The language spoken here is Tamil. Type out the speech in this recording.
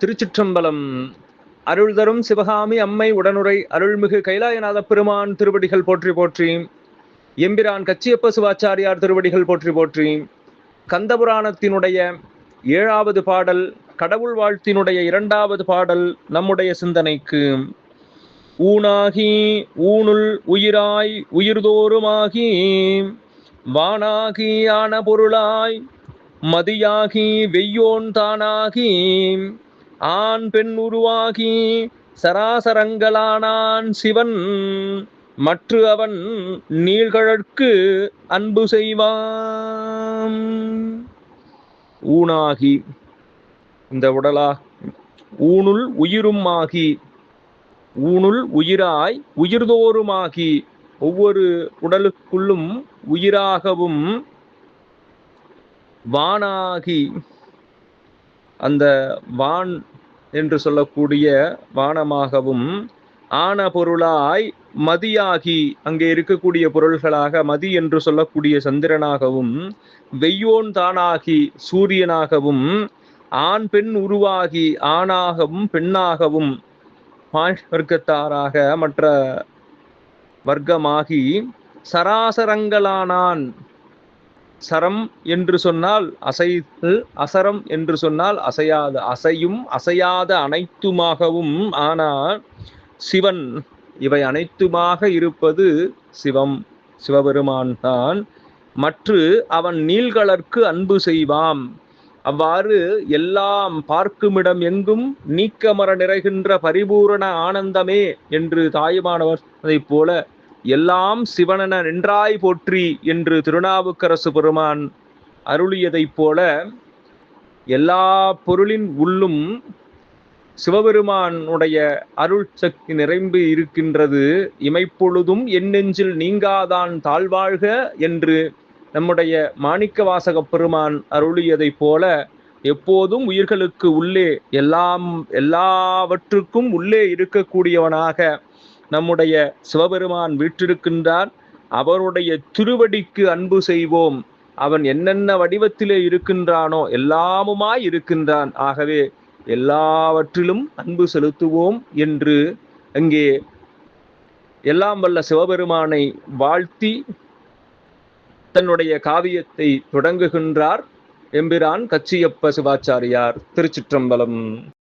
திருச்சிற்றம்பலம். அருள் தரும் சிவகாமி அம்மை உடனுரை அருள்மிகு கைலாயநாத பெருமான் திருவடிகள் போற்றி போற்றி. எம்பிரான் கச்சியப்ப சிவாச்சாரியார் திருவடிகள் போற்றி போற்றி. கந்தபுராணத்தினுடைய ஏழாவது பாடல் கடவுள் வாழ்த்தினுடைய இரண்டாவது பாடல் நம்முடைய சிந்தனைக்கு. ஊனாகி ஊனுள் உயிராய் உயிர்தோறுமாகி வானாகி ஆன பொருளாய் மதியாகி வெய்யோன் தானாகி. ஆண் பெண் உருவாகி சராசரங்களானான் சிவன். மற்று அவன் நீழ்கழற்கு அன்பு செய்வான். ஊனாகி இந்த உடலா ஊனுள் உயிரும் ஆகி ஊனுள் உயிராய் உயிர்தோறுமாகி ஒவ்வொரு உடலுக்குள்ளும் உயிராகவும் வானாகி அந்த வான் என்று சொல்லக்கூடிய வானமாகவும் ஆன பொருளாய் மதியாகி அங்கே இருக்கக்கூடிய பொருள்களாக மதி என்று சொல்லக்கூடிய சந்திரனாகவும் வெய்யோன் தானாகி சூரியனாகவும் ஆண் பெண் உருவாகி ஆணாகவும் பெண்ணாகவும் வர்க்கத்தாராக மற்ற வர்க்கமாகி சராசரங்களானான். சரம் என்று சொன்னால் அசைத்து அசரம் என்று சொன்னால் அசையாத அசையும் அசையாத அனைத்துமாகவும் ஆனால் சிவன் இவை அனைத்துமாக இருப்பது சிவம் சிவபெருமான் தான். மற்று அவன் நீள்களற்கு அன்பு செய்வாம் அவ்வாறு எல்லாம் பார்க்குமிடம் எங்கும் நீக்கமர நிறைகின்ற பரிபூரண ஆனந்தமே என்று தாயுமானவர் அதைப் போல எல்லாம் சிவனென நின்றாய் போற்றி என்று திருநாவுக்கரசு பெருமான் அருளியதைப் போல எல்லா பொருளின் உள்ளும் சிவபெருமானுடைய அருள் சக்தி நிறைந்து இருக்கின்றது. இமைப்பொழுதும் என் நெஞ்சில் நீங்காதான் தாழ்வாழ்க என்று நம்முடைய மாணிக்க வாசக பெருமான் அருளியதைப் போல எப்போதும் உயிர்களுக்கு உள்ளே எல்லாம் எல்லாவற்றுக்கும் உள்ளே இருக்கக்கூடியவனாக நம்முடைய சிவபெருமான் வீற்றிருக்கின்றான். அவருடைய திருவடிக்கு அன்பு செய்வோம். அவன் என்னென்ன வடிவத்திலே இருக்கின்றானோ எல்லாமுமாய் இருக்கின்றான். ஆகவே எல்லாவற்றிலும் அன்பு செலுத்துவோம் என்று அங்கே எல்லாம் வல்ல சிவபெருமானை வாழ்த்தி தன்னுடைய காவியத்தை தொடங்குகின்றார் எம்பிரான் கச்சியப்ப சிவாச்சாரியார் திருச்சிற்றம்பலம்.